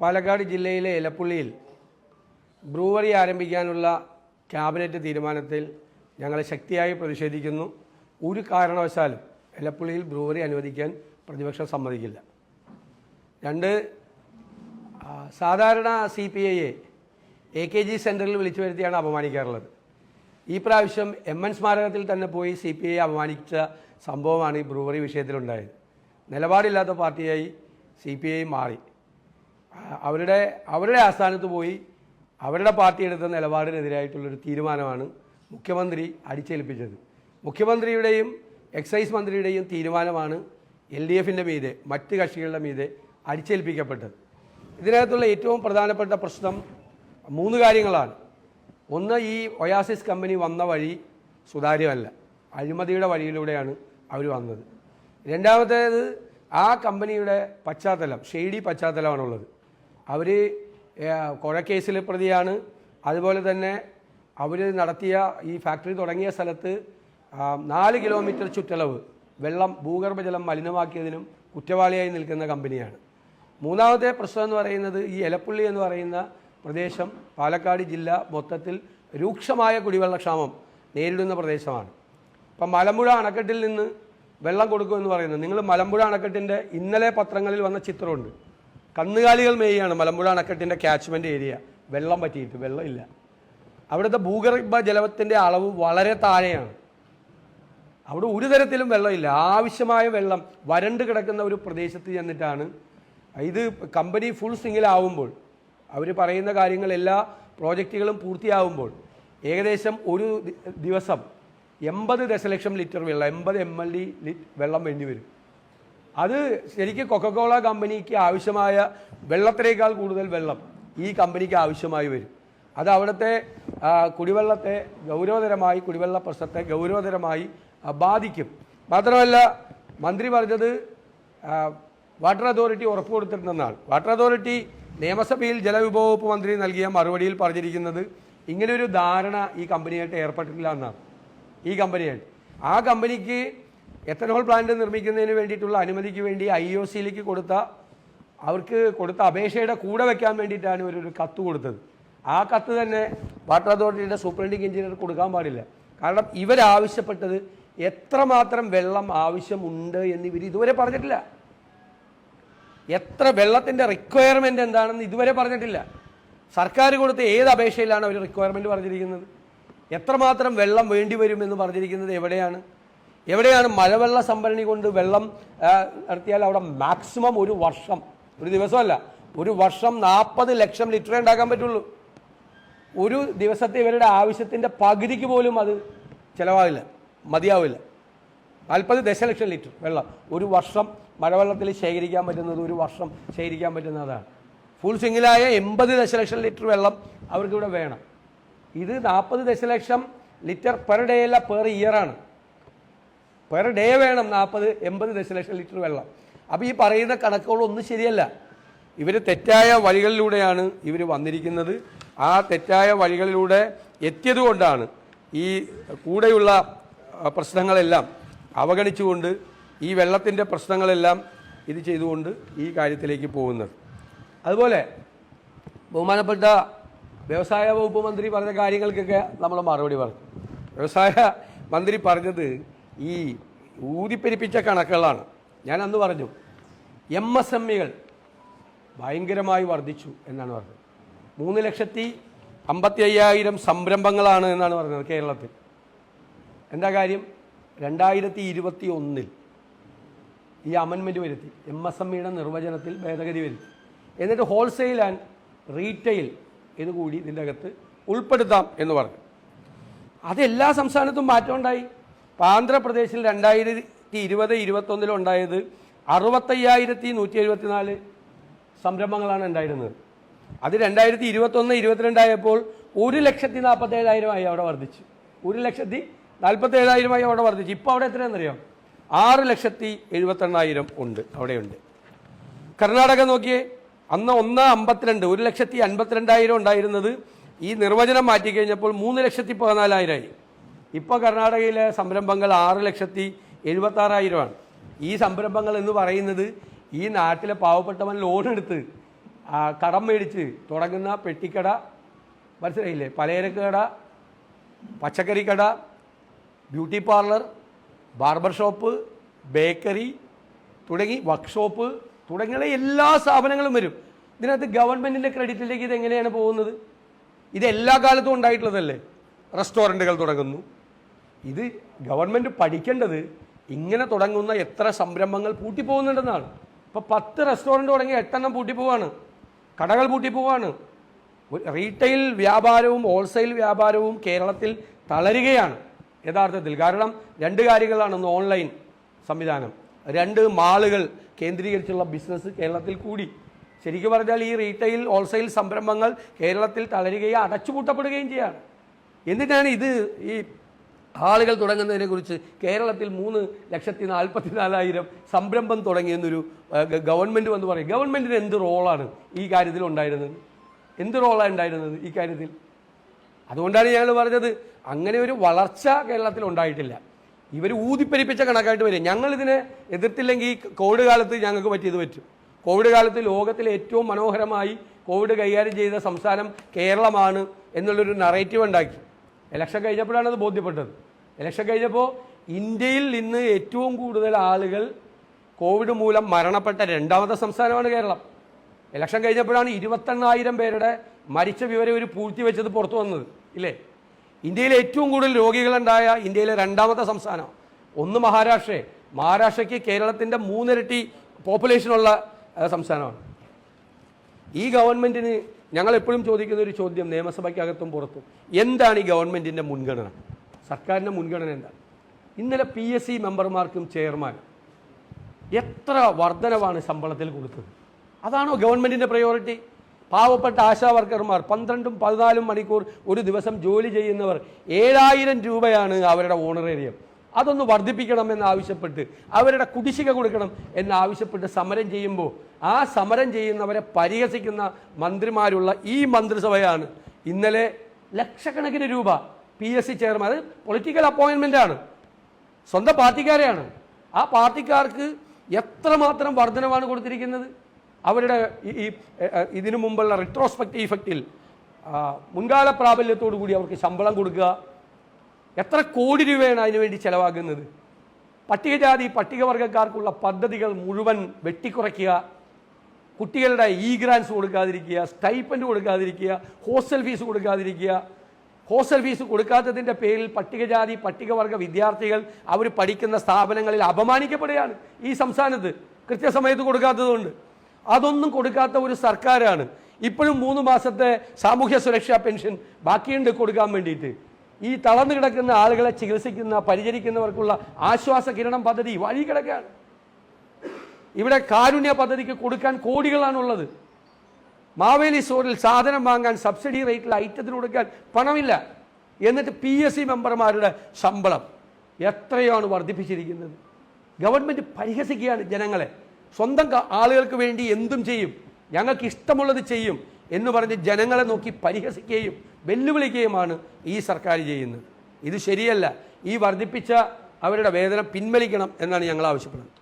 പാലക്കാട് ജില്ലയിലെ ഇലപ്പുള്ളിയിൽ ബ്രൂവറി ആരംഭിക്കാനുള്ള ക്യാബിനറ്റ് തീരുമാനത്തിൽ ഞങ്ങൾ ശക്തിയായി പ്രതിഷേധിക്കുന്നു. ഒരു കാരണവശാലും ഇലപ്പുള്ളിയിൽ ബ്രൂവറി അനുവദിക്കാൻ പ്രതിപക്ഷം സമ്മതിക്കില്ല. രണ്ട് സാധാരണ സി പി ഐയെ എ കെ ജി സെന്ററിൽ വിളിച്ചു വരുത്തിയാണ് അപമാനിക്കാറുള്ളത്. ഈ പ്രാവശ്യം എം എൻ സ്മാരകത്തിൽ തന്നെ പോയി സി പി ഐ അപമാനിച്ച സംഭവമാണ് ഈ ബ്രൂവറി വിഷയത്തിലുണ്ടായത്. നിലപാടില്ലാത്ത പാർട്ടിയായി സി പി ഐ മാറി. അവരുടെ അവരുടെ ആസ്ഥാനത്ത് പോയി അവരുടെ പാർട്ടി എടുത്ത നിലപാടിനെതിരായിട്ടുള്ളൊരു തീരുമാനമാണ് മുഖ്യമന്ത്രി അടിച്ചേൽപ്പിച്ചത്. മുഖ്യമന്ത്രിയുടെയും എക്സൈസ് മന്ത്രിയുടെയും തീരുമാനമാണ് എൽ ഡി എഫിന്റെ മീതെ മറ്റ് കക്ഷികളുടെ മീതെ അടിച്ചേൽപ്പിക്കപ്പെട്ടത്. ഇതിനകത്തുള്ള ഏറ്റവും പ്രധാനപ്പെട്ട പ്രശ്നം മൂന്ന് കാര്യങ്ങളാണ്. ഒന്ന് ഈ ഒയാസിസ് കമ്പനി വന്ന വഴി സുതാര്യമല്ല. അഴിമതിയുടെ വഴിയിലൂടെയാണ് അവർ വന്നത്. രണ്ടാമത്തേത് ആ കമ്പനിയുടെ പശ്ചാത്തലം ഷെയ്ഡി പശ്ചാത്തലമാണുള്ളത്. അവർ കേസിൽ പ്രതിയാണ്. അതുപോലെ തന്നെ അവർ നടത്തിയ ഈ ഫാക്ടറി തുടങ്ങിയ സ്ഥലത്ത് നാല് കിലോമീറ്റർ ചുറ്റളവ് വെള്ളം ഭൂഗർഭജലം മലിനമാക്കിയതിനും കുറ്റവാളിയായി നിൽക്കുന്ന കമ്പനിയാണ്. മൂന്നാമത്തെ പ്രശ്നം എന്ന് പറയുന്നത് ഈ എലപ്പുള്ളി എന്ന് പറയുന്ന പ്രദേശം പാലക്കാട് ജില്ല മൊത്തത്തിൽ രൂക്ഷമായ കുടിവെള്ളക്ഷാമം നേരിടുന്ന പ്രദേശമാണ്. ഇപ്പം മലമ്പുഴ അണക്കെട്ടിൽ നിന്ന് വെള്ളം കൊടുക്കുമെന്ന് പറയുന്നത്. നിങ്ങൾ മലമ്പുഴ അണക്കെട്ടിന്റെ ഇന്നലെ പത്രങ്ങളിൽ വന്ന ചിത്രമുണ്ട്. കന്നുകാലികൾ മേയാണ് മലമ്പുഴ അണക്കെട്ടിന്റെ ക്യാച്ച്മെന്റ് ഏരിയ വെള്ളം പറ്റിയിട്ട് വെള്ളമില്ല അവിടുത്തെ ഭൂഗർഭ ജലത്തിന്റെ അളവ് വളരെ താഴെയാണ്. അവിടെ ഒരു തരത്തിലും വെള്ളമില്ല ആവശ്യമായ വെള്ളം വരണ്ട് കിടക്കുന്ന ഒരു പ്രദേശത്ത് ചെന്നിട്ടാണ് ഇത് കമ്പനി ഫുൾ സിംഗിലാവുമ്പോൾ അവർ പറയുന്ന കാര്യങ്ങൾ എല്ലാ പ്രോജക്റ്റുകളും പൂർത്തിയാവുമ്പോൾ ഏകദേശം ഒരു ദിവസം എൺപത് ദശലക്ഷം ലിറ്റർ വെള്ളം എൺപത് എം എൽ ഡി വെള്ളം വേണ്ടി വരും അത് ശരിക്കും കൊക്കക്കോള കമ്പനിക്ക് ആവശ്യമായ വെള്ളത്തിനേക്കാൾ കൂടുതൽ വെള്ളം ഈ കമ്പനിക്ക് ആവശ്യമായി വരും. അത് അവിടുത്തെ കുടിവെള്ളത്തെ ഗൗരവതരമായി കുടിവെള്ള പ്രശ്നത്തെ ഗൗരവതരമായി ബാധിക്കും. മാത്രമല്ല മന്ത്രി പറഞ്ഞത് വാട്ടർ അതോറിറ്റി ഉറപ്പ് കൊടുത്തിട്ടുണ്ടെന്നാണ്. വാട്ടർ അതോറിറ്റി നിയമസഭയിൽ ജലവിഭവ വകുപ്പ് മന്ത്രി നൽകിയ മറുപടിയിൽ പറഞ്ഞിരിക്കുന്നത് ഇങ്ങനെയൊരു ധാരണ ഈ കമ്പനിയായിട്ട് ഏർപ്പെട്ടിട്ടില്ല എന്നാണ്. ഈ കമ്പനിയായിട്ട് ആ കമ്പനിക്ക് എത്തനോൾ പ്ലാന്റ് നിർമ്മിക്കുന്നതിന് വേണ്ടിയിട്ടുള്ള അനുമതിക്ക് വേണ്ടി ഐ ഒ സിയിലേക്ക് കൊടുത്ത അവർക്ക് കൊടുത്ത അപേക്ഷയുടെ കൂടെ വെക്കാൻ വേണ്ടിയിട്ടാണ് ഇവരൊരു കത്ത് കൊടുത്തത്. ആ കത്ത് തന്നെ വാട്ടർ അതോറിറ്റിയുടെ സൂപ്രണ്ടിങ് എഞ്ചിനീയർ കൊടുക്കാൻ പാടില്ല. കാരണം ഇവരാവശ്യപ്പെട്ടത് എത്രമാത്രം വെള്ളം ആവശ്യമുണ്ട് എന്ന് ഇവർ ഇതുവരെ പറഞ്ഞിട്ടില്ല. എത്ര വെള്ളത്തിന്റെ റിക്വയർമെന്റ് എന്താണെന്ന് ഇതുവരെ പറഞ്ഞിട്ടില്ല. സർക്കാർ കൊടുത്ത ഏത് അപേക്ഷയിലാണ് അവർ റിക്വയർമെന്റ് പറഞ്ഞിരിക്കുന്നത്? എത്രമാത്രം വെള്ളം വേണ്ടി വരുമെന്ന് പറഞ്ഞിരിക്കുന്നത് എവിടെയാണ്? എവിടെയാണ് മഴവെള്ള സംഭരണി കൊണ്ട് വെള്ളം നടത്തിയാൽ അവിടെ മാക്സിമം ഒരു വർഷം ഒരു ദിവസമല്ല ഒരു വർഷം നാൽപ്പത് ലക്ഷം ലിറ്റർ ഉണ്ടാക്കാൻ പറ്റുള്ളൂ. ഒരു ദിവസത്തെ ഇവരുടെ ആവശ്യത്തിന്റെ പകുതിക്ക് പോലും അത് ചിലവാകില്ല മതിയാവില്ല. നാൽപ്പത് ദശലക്ഷം ലിറ്റർ വെള്ളം ഒരു വർഷം മഴവെള്ളത്തിൽ ശേഖരിക്കാൻ പറ്റുന്നത് ഒരു വർഷം ശേഖരിക്കാൻ പറ്റുന്നതാണ് ഫുൾ സിംഗിലായ എൺപത് ദശലക്ഷം ലിറ്റർ വെള്ളം അവർക്കിവിടെ വേണം. ഇത് നാൽപ്പത് ദശലക്ഷം ലിറ്റർ പെർ ഡേ അല്ല പെർ ഇയറാണ്. പെർ ഡേ വേണം നാൽപ്പത് എൺപത് ദശലക്ഷം ലിറ്റർ വെള്ളം. അപ്പോൾ ഈ പറയുന്ന കണക്കുകളൊന്നും ശരിയല്ല. ഇവർ തെറ്റായ വഴികളിലൂടെയാണ് ഇവർ വന്നിരിക്കുന്നത്. ആ തെറ്റായ വഴികളിലൂടെ എത്തിയതുകൊണ്ടാണ് ഈ കൂടെയുള്ള പ്രശ്നങ്ങളെല്ലാം അവഗണിച്ചുകൊണ്ട് ഈ വെള്ളത്തിന്റെ പ്രശ്നങ്ങളെല്ലാം ഇത് ചെയ്തുകൊണ്ട് ഈ കാര്യത്തിലേക്ക് പോകുന്നത്. അതുപോലെ ബഹുമാനപ്പെട്ട വ്യവസായ വകുപ്പ് മന്ത്രി പറഞ്ഞ കാര്യങ്ങൾക്കൊക്കെ നമ്മൾ മറുപടി പറഞ്ഞു വ്യവസായ മന്ത്രി പറഞ്ഞത് ഈ ഊതിപ്പെരിപ്പിച്ച കണക്കുകളാണ്. ഞാൻ അന്ന് പറഞ്ഞു എം എസ് എം ഇകൾ ഭയങ്കരമായി വർദ്ധിച്ചു എന്നാണ് പറഞ്ഞത്. മൂന്ന് ലക്ഷത്തി അമ്പത്തി അയ്യായിരം സംരംഭങ്ങളാണ് എന്നാണ് പറഞ്ഞത് കേരളത്തിൽ. എന്താ കാര്യം? രണ്ടായിരത്തി ഇരുപത്തി ഒന്നിൽ ഈ അമൻമെന്റ് വരുത്തി എം എസ് എം ഇയുടെ നിർവചനത്തിൽ ഭേദഗതി വരുത്തി. എന്നിട്ട് ഹോൾസെയിൽ ആൻഡ് റീറ്റെയിൽ ഇത് കൂടി ഇതിന്റെ അകത്ത് ഉൾപ്പെടുത്താം എന്ന് പറഞ്ഞു. അത് എല്ലാ സംസ്ഥാനത്തും മാറ്റം ഇപ്പം ആന്ധ്രാപ്രദേശിൽ രണ്ടായിരത്തി ഇരുപത് ഇരുപത്തൊന്നിലുണ്ടായത് അറുപത്തയ്യായിരത്തി നൂറ്റി എഴുപത്തിനാല് സംരംഭങ്ങളാണ് ഉണ്ടായിരുന്നത്. അത് രണ്ടായിരത്തി ഇരുപത്തൊന്ന് ഇരുപത്തിരണ്ടായപ്പോൾ ഒരു ലക്ഷത്തി നാൽപ്പത്തേഴായിരമായി അവിടെ വർദ്ധിച്ചു. ഒരു ലക്ഷത്തി നാൽപ്പത്തേഴായിരമായി അവിടെ വർദ്ധിച്ചു. ഇപ്പോൾ അവിടെ എത്രയാണെന്നറിയാം? ആറ് ലക്ഷത്തി എഴുപത്തെണ്ണായിരം ഉണ്ട്. അവിടെയുണ്ട്. കർണാടക നോക്കിയേ അന്ന് ഒന്ന് അമ്പത്തിരണ്ട് ഒരു ലക്ഷത്തി അൻപത്തിരണ്ടായിരം ഉണ്ടായിരുന്നത് ഈ നിർവചനം മാറ്റിക്കഴിഞ്ഞപ്പോൾ മൂന്ന് ലക്ഷത്തി പതിനാലായിരമായി ഇപ്പോൾ കർണാടകയിലെ സംരംഭങ്ങൾ ആറ് ലക്ഷത്തി എഴുപത്താറായിരമാണ്. ഈ സംരംഭങ്ങൾ എന്ന് പറയുന്നത് ഈ നാട്ടിലെ പാവപ്പെട്ടവൻ ലോൺ എടുത്ത് കടം മേടിച്ച് തുടങ്ങുന്ന പെട്ടിക്കട മനസ്സിലായില്ലേ? പലചരക്ക് കട പച്ചക്കറി കട beauty parlour barber shop bakery തുടങ്ങി വർക്ക്ഷോപ്പ് തുടങ്ങിയ എല്ലാ സ്ഥാപനങ്ങളും വരും. ഇതിനകത്ത് ഗവൺമെന്റിന്റെ ക്രെഡിറ്റിലേക്ക് ഇത് എങ്ങനെയാണ് പോകുന്നത്? ഇത് എല്ലാ കാലത്തും ഉണ്ടായിട്ടുള്ളതല്ലേ? റെസ്റ്റോറന്റുകൾ തുടങ്ങുന്നു. ഇത് ഗവൺമെന്റ് പഠിക്കേണ്ടത് ഇങ്ങനെ തുടങ്ങുന്ന എത്ര സംരംഭങ്ങൾ പൂട്ടിപ്പോകുന്നുണ്ടെന്നാണ്. ഇപ്പോൾ പത്ത് റെസ്റ്റോറന്റ് തുടങ്ങി എട്ടെണ്ണം പൂട്ടിപ്പോവാണ്. കടകൾ പൂട്ടിപ്പോവാണ്. റീറ്റെയിൽ വ്യാപാരവും ഹോൾസെയിൽ വ്യാപാരവും കേരളത്തിൽ തളരുകയാണ്. യഥാർത്ഥത്തിൽ കാരണം രണ്ട് കാര്യങ്ങളാണ് ഒന്ന് ഓൺലൈൻ സംവിധാനം. രണ്ട് മാളുകൾ കേന്ദ്രീകരിച്ചുള്ള ബിസിനസ് കേരളത്തിൽ കൂടി. ശരിക്കും പറഞ്ഞാൽ ഈ റീറ്റെയിൽ ഹോൾസെയിൽ സംരംഭങ്ങൾ കേരളത്തിൽ തളരുകയും അടച്ചുപൂട്ടപ്പെടുകയും ചെയ്യാണ്. എന്നിട്ടാണ് ഇത് ഈ ആളുകൾ തുടങ്ങുന്നതിനെ കുറിച്ച് കേരളത്തിൽ മൂന്ന് ലക്ഷത്തി നാൽപ്പത്തി നാലായിരം സംരംഭം തുടങ്ങിയെന്നൊരു ഗവൺമെന്റ് വന്ന് പറയും. ഗവൺമെന്റിന് എന്ത് റോളാണ് ഈ കാര്യത്തിൽ ഉണ്ടായിരുന്നത്? എന്ത് റോളാണ് ഉണ്ടായിരുന്നത് ഈ കാര്യത്തിൽ? അതുകൊണ്ടാണ് ഞങ്ങൾ പറഞ്ഞത് അങ്ങനെ ഒരു വളർച്ച കേരളത്തിൽ ഉണ്ടായിട്ടില്ല. ഇവർ ഊതിപ്പെരിപ്പിച്ച കണക്കായിട്ട് വരും. ഞങ്ങളിതിനെ എതിർത്തില്ലെങ്കിൽ കോവിഡ് കാലത്ത് ഞങ്ങൾക്ക് പറ്റിയത് പറ്റും. കോവിഡ് കാലത്ത് ലോകത്തിലെ ഏറ്റവും മനോഹരമായി കോവിഡ് കൈകാര്യം ചെയ്ത സംസ്ഥാനം കേരളമാണ് എന്നുള്ളൊരു നറേറ്റീവ് ഉണ്ടാക്കി. ഇലക്ഷൻ കഴിഞ്ഞപ്പോഴാണ് അത് ബോധ്യപ്പെട്ടത്. ഇലക്ഷൻ കഴിഞ്ഞപ്പോൾ ഇന്ത്യയിൽ ഇന്ന് ഏറ്റവും കൂടുതൽ ആളുകൾ കോവിഡ് മൂലം മരണപ്പെട്ട രണ്ടാമത്തെ സംസ്ഥാനമാണ് കേരളം. ഇലക്ഷൻ കഴിഞ്ഞപ്പോഴാണ് ഇരുപത്തെണ്ണായിരം പേരുടെ മരിച്ച വിവരം ഒരു പൂഴ്ത്തി വെച്ചത് പുറത്തു വന്നത് ഇല്ലേ? ഇന്ത്യയിൽ ഏറ്റവും കൂടുതൽ രോഗികളുണ്ടായ ഇന്ത്യയിലെ രണ്ടാമത്തെ സംസ്ഥാനം. ഒന്ന് മഹാരാഷ്ട്രയെ മഹാരാഷ്ട്രയ്ക്ക് കേരളത്തിന്റെ മൂന്നിരട്ടി പോപ്പുലേഷനുള്ള സംസ്ഥാനമാണ്. ഈ ഗവൺമെന്റിന് ഞങ്ങൾ എപ്പോഴും ചോദിക്കുന്ന ഒരു ചോദ്യം നിയമസഭയ്ക്കകത്തും പുറത്തും. എന്താണ് ഈ ഗവൺമെന്റിന്റെ മുൻഗണന? സർക്കാരിന്റെ മുൻഗണന എന്താണ് ഇന്നലെ പി എസ് സി മെമ്പർമാർക്കും ചെയർമാനും എത്ര വർധനവാണ് ശമ്പളത്തിൽ കൊടുത്തത്? അതാണോ ഗവൺമെന്റിന്റെ പ്രയോറിറ്റി പാവപ്പെട്ട ആശാ വർക്കർമാർ പന്ത്രണ്ടും പതിനാലും മണിക്കൂർ ഒരു ദിവസം ജോലി ചെയ്യുന്നവർ ഏഴായിരം രൂപയാണ് അവരുടെ ഓണറേറിയം. അതൊന്ന് വർദ്ധിപ്പിക്കണം എന്നാവശ്യപ്പെട്ട് അവരുടെ കുടിശ്ശിക കൊടുക്കണം എന്നാവശ്യപ്പെട്ട് സമരം ചെയ്യുമ്പോൾ ആ സമരം ചെയ്യുന്നവരെ പരിഹസിക്കുന്ന മന്ത്രിമാരുള്ള ഈ മന്ത്രിസഭയാണ് ഇന്നലെ ലക്ഷക്കണക്കിന് രൂപ P S C chairman political അപ്പോയിൻമെന്റ് ആണ്. സ്വന്തം പാർട്ടിക്കാരെയാണ്. ആ പാർട്ടിക്കാർക്ക് എത്രമാത്രം വർധനമാണ് കൊടുത്തിരിക്കുന്നത്? അവരുടെ ഈ ഇതിനു മുമ്പുള്ള റിട്രോസ്പെക്റ്റീവ് ഇഫക്റ്റിൽ മുൻകാല പ്രാബല്യത്തോടു കൂടി അവർക്ക് ശമ്പളം കൊടുക്കുക. എത്ര കോടി രൂപയാണ് അതിനുവേണ്ടി ചെലവാകുന്നത്? പട്ടികജാതി പട്ടികവർഗക്കാർക്കുള്ള പദ്ധതികൾ മുഴുവൻ വെട്ടിക്കുറയ്ക്കുക. കുട്ടികളുടെ ഇ ഗ്രാൻസ് കൊടുക്കാതിരിക്കുക സ്റ്റൈപ്പൻഡ് കൊടുക്കാതിരിക്കുക ഹോസ്റ്റൽ ഫീസ് കൊടുക്കാതിരിക്കുക. ഹോസ്റ്റൽ ഫീസ് കൊടുക്കാത്തതിന്റെ പേരിൽ പട്ടികജാതി പട്ടികവർഗ വിദ്യാർത്ഥികൾ അവർ പഠിക്കുന്ന സ്ഥാപനങ്ങളിൽ അപമാനിക്കപ്പെടുകയാണ്. ഈ സംസ്ഥാനത്ത് കൃത്യസമയത്ത് കൊടുക്കാത്തതുകൊണ്ട് അതൊന്നും കൊടുക്കാത്ത ഒരു സർക്കാരാണ്. ഇപ്പോഴും മൂന്ന് മാസത്തെ സാമൂഹ്യ സുരക്ഷാ പെൻഷൻ ബാക്കിയുണ്ട് കൊടുക്കാൻ വേണ്ടിയിട്ട്. ഈ തളർന്നു കിടക്കുന്ന ആളുകളെ ചികിത്സിക്കുന്ന പരിചരിക്കുന്നവർക്കുള്ള ആശ്വാസ കിരണം പദ്ധതി വഴി കിടക്കുകയാണ് ഇവിടെ കാരുണ്യ പദ്ധതിക്ക് കൊടുക്കാൻ കോടികളാണുള്ളത്. മാവേലി സ്റ്റോറിൽ സാധനം വാങ്ങാൻ സബ്സിഡി റേറ്റിൽ ഐറ്റത്തിന് കൊടുക്കാൻ പണമില്ല. എന്നിട്ട് പി എസ് സി മെമ്പർമാരുടെ ശമ്പളം എത്രയാണ് വർദ്ധിപ്പിച്ചിരിക്കുന്നത്? ഗവൺമെന്റ് പരിഹസിക്കുകയാണ് ജനങ്ങളെ. സ്വന്തം ആളുകൾക്ക് വേണ്ടി എന്തും ചെയ്യും. ഞങ്ങൾക്ക് ഇഷ്ടമുള്ളത് ചെയ്യും എന്ന് പറഞ്ഞ് ജനങ്ങളെ നോക്കി പരിഹസിക്കുകയും വെല്ലുവിളിക്കുകയുമാണ് ഈ സർക്കാർ ചെയ്യുന്നത്. ഇത് ശരിയല്ല. ഈ വർദ്ധിപ്പിച്ച അവരുടെ വേതനം പിൻവലിക്കണം എന്നാണ് ഞങ്ങൾ ആവശ്യപ്പെടുന്നത്.